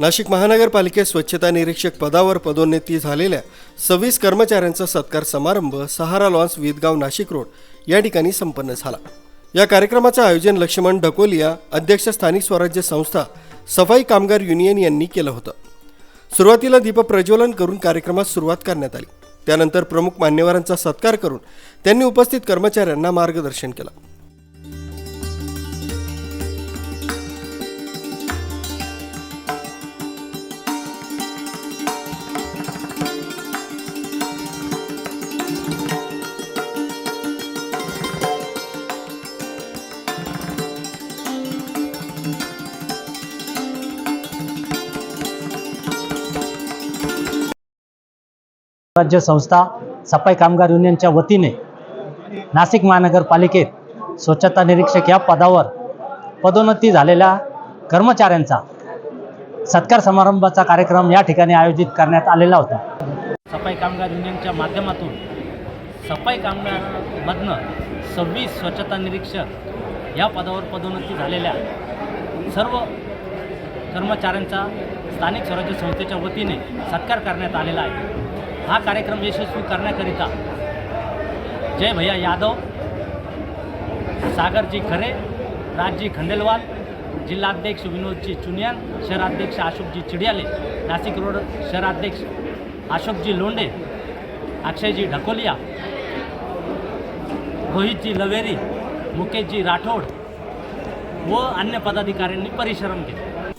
नाशिक महानगरपालिकेत स्वच्छता निरीक्षक पदावर पदोन्नती झालेल्या सव्वीस कर्मचाऱ्यांचा सत्कार समारंभ सहारा लॉन्स विदगाव नाशिक रोड या ठिकाणी संपन्न झाला. या कार्यक्रमाचं आयोजन लक्ष्मण ढकोलिया अध्यक्ष स्थानिक स्वराज्य संस्था सफाई कामगार युनियन यांनी केलं होतं. सुरुवातीला दीपप्रज्वलन करून कार्यक्रमास सुरुवात करण्यात आली. त्यानंतर प्रमुख मान्यवरांचा सत्कार करून त्यांनी उपस्थित कर्मचाऱ्यांना मार्गदर्शन केलं. राज्य संस्था सफाई कामगार युनियनच्या वतीने नाशिक महानगरपालिकेत स्वच्छता निरीक्षक या पदावर पदोन्नती झालेल्या कर्मचाऱ्यांचा सत्कार समारंभाचा कार्यक्रम या ठिकाणी आयोजित करण्यात आलेला होता. सफाई कामगार युनियनच्या माध्यमातून सफाई कामगारमधनं सव्वीस स्वच्छता निरीक्षक या पदावर पदोन्नती झालेल्या सर्व कर्मचाऱ्यांचा स्थानिक स्वराज्य संस्थेच्या वतीने सत्कार करण्यात आलेला आहे. हा कार्यक्रम यशस्वी करण्याकरिता. जय भैया यादव सागरजी खरे राजजी खंडेलवाल जिल्हाध्यक्ष विनोदजी चुनियान शहराध्यक्ष अशोकजी चिडियाले नाशिक रोड शहराध्यक्ष अशोकजी लोंडे अक्षयजी ढकोलिया रोहितजी लवेरी मुकेशजी राठोड व अन्य पदाधिकाऱ्यांनी परिश्रम केले.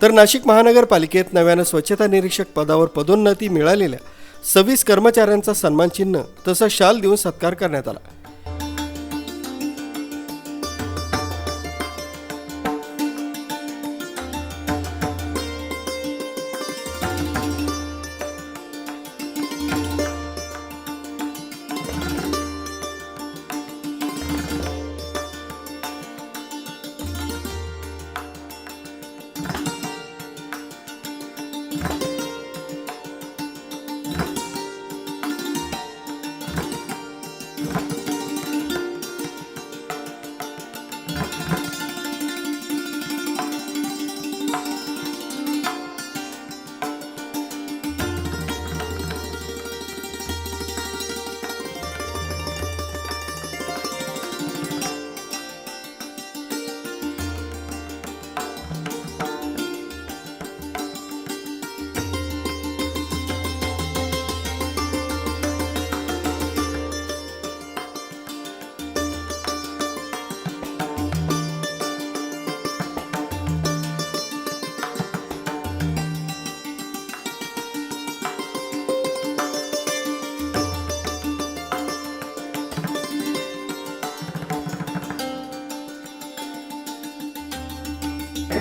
तर नाशिक महानगरपालिकेत नव्यानं स्वच्छता निरीक्षक पदावर पदोन्नती मिळालेल्या सव्वीस कर्मचाऱ्यांचा सन्मान चिन्ह तसा शाल देऊन सत्कार करण्यात आला.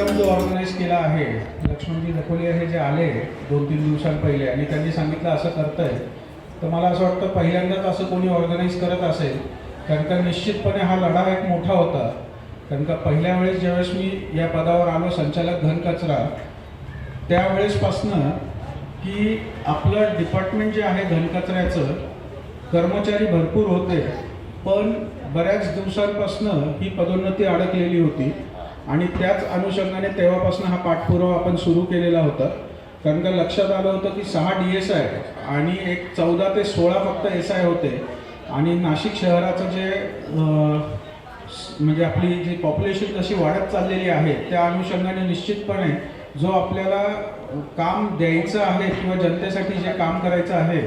कार्यक्रम जो ऑर्गनाईज केला आहे लक्ष्मणजी दखोलिया हे जे आले दोन तीन दिवसांपहिले आणि त्यांनी सांगितलं असं करतंय तर मला असं वाटतं पहिल्यांदाच असं कोणी ऑर्गनाईज करत असेल कारण का निश्चितपणे हा लढा एक मोठा होता. कारण का पहिल्या वेळेस ज्यावेळेस मी या पदावर आलो संचालक घनकचरा त्यावेळेसपासनं की आपलं डिपार्टमेंट जे आहे घनकचऱ्याचं कर्मचारी भरपूर होते पण बऱ्याच दिवसांपासनं ही पदोन्नती अडकलेली होती. आणि त्याच अनुषंगाने तेव्हापासून हा पाठपुरावा आपण सुरू केलेला होता. कारण का लक्षात आलं होतं की सहा डी एस आय आणि एक चौदा ते सोळा फक्त एस आय होते. आणि नाशिक शहराचं जे म्हणजे आपली जी पॉप्युलेशन जशी वाढत चाललेली आहे त्या अनुषंगाने निश्चितपणे जो आपल्याला काम द्यायचं आहे किंवा जनतेसाठी जे काम करायचं आहे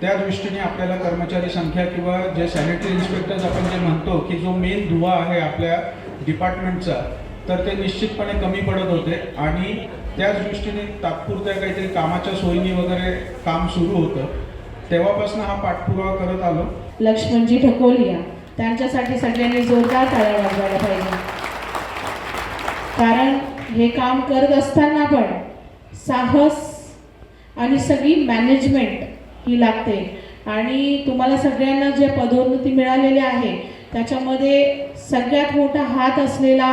त्या दृष्टीने आपल्याला कर्मचारी संख्या किंवा जे सॅनिटरी इन्स्पेक्टर्स आपण जे म्हणतो की जो मेन धुवा आहे आपल्या डिपार्टमेंटचा तर ते निश्चितपणे कमी पडत होते. आणि त्याच दृष्टीने तात्पुरत्या काहीतरी कामाच्या सोयीने वगैरे काम सुरू होतं. तेव्हापासून हा पाठपुरावा करत आलो. लक्ष्मणजी ढकोलिया त्यांच्यासाठी सगळ्यांनी जोरदार टाळ्या वाजवायला पाहिजे. कारण हे काम करत असताना पण साहस आणि सगळी मॅनेजमेंट ही लागते. आणि तुम्हाला सगळ्यांना जे पदोन्नती मिळालेली आहे त्याच्यामध्ये सगळ्यात मोठा हात असलेला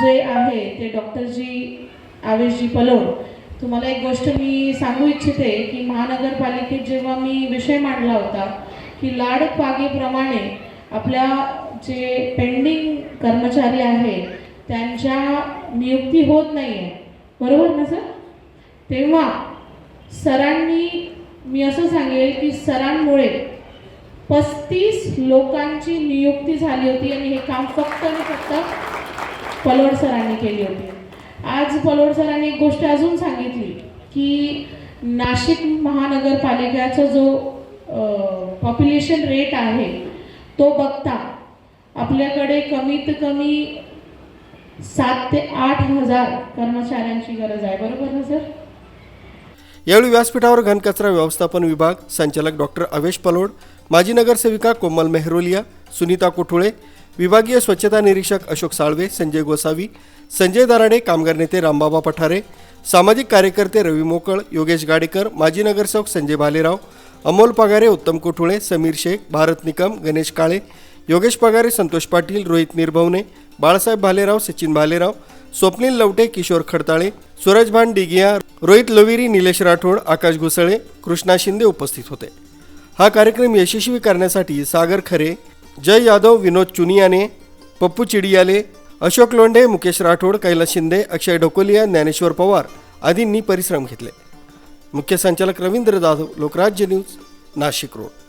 जे आहे ते डॉक्टरजी आवेशजी पलोड तुम्हाला एक गोष्ट मी सांगू इच्छिते की महानगरपालिकेत जेव्हा मी विषय मांडला होता की लाड पागेप्रमाणे आपल्या जे पेंडिंग कर्मचारी आहे त्यांच्या नियुक्ती होत नाही आहे बरोबर ना सर? तेव्हा सरांनी मी असं सांगेल की सरांमुळे पस्तीस लोकांची नियुक्ती झाली होती आणि हे काम फक्त आणि फक्त पलवड सरांनी केली होती. आज पलोड सरांनी एक गोष्ट अजून सांगितली की नाशिक महानगरपालिकेचा जो पॉप्युलेशन रेट आहे तो बघता आपल्याकडे कमीत कमी सात ते आठ हजार कर्मचाऱ्यांची गरज आहे. बरोबर ना सर? यावेळी व्यासपीठावर घनकचरा व्यवस्थापन विभाग संचालक डॉक्टर अवेश पलोड माजी नगरसेविका कोमल मेहरोलिया सुनीता कोठुळे विभागीय स्वच्छता निरीक्षक अशोक साळवे संजय गोसावी संजय दराडे कामगार नेते रामबाबा पठारे सामाजिक कार्यकर्ते रवी मोकळ योगेश गाडेकर माजी नगरसेवक संजय भालेराव अमोल पगारे उत्तम कोठुळे समीर शेख भारत निकम गणेश काळे योगेश पगारे संतोष पाटील रोहित निर्भवने बाळासाहेब भालेराव सचिन भालेराव स्वप्नील लवटे किशोर खडताळे सूरज भान डिगिया रोहित लविरी निलेश राठोड आकाश घुसळे कृष्णा शिंदे उपस्थित होते. हा कार्यक्रम यशस्वी करण्यासाठी सागर खरे जय यादव विनोद चुनियाने पप्पू चिडियाले अशोक लोंढे मुकेश राठोड कैलास शिंदे अक्षय ढोकोलिया ज्ञानेश्वर पवार आदींनी परिश्रम घेतले. मुख्य संचालक रवींद्र जाधव लोकराज्य न्यूज नाशिक रोड.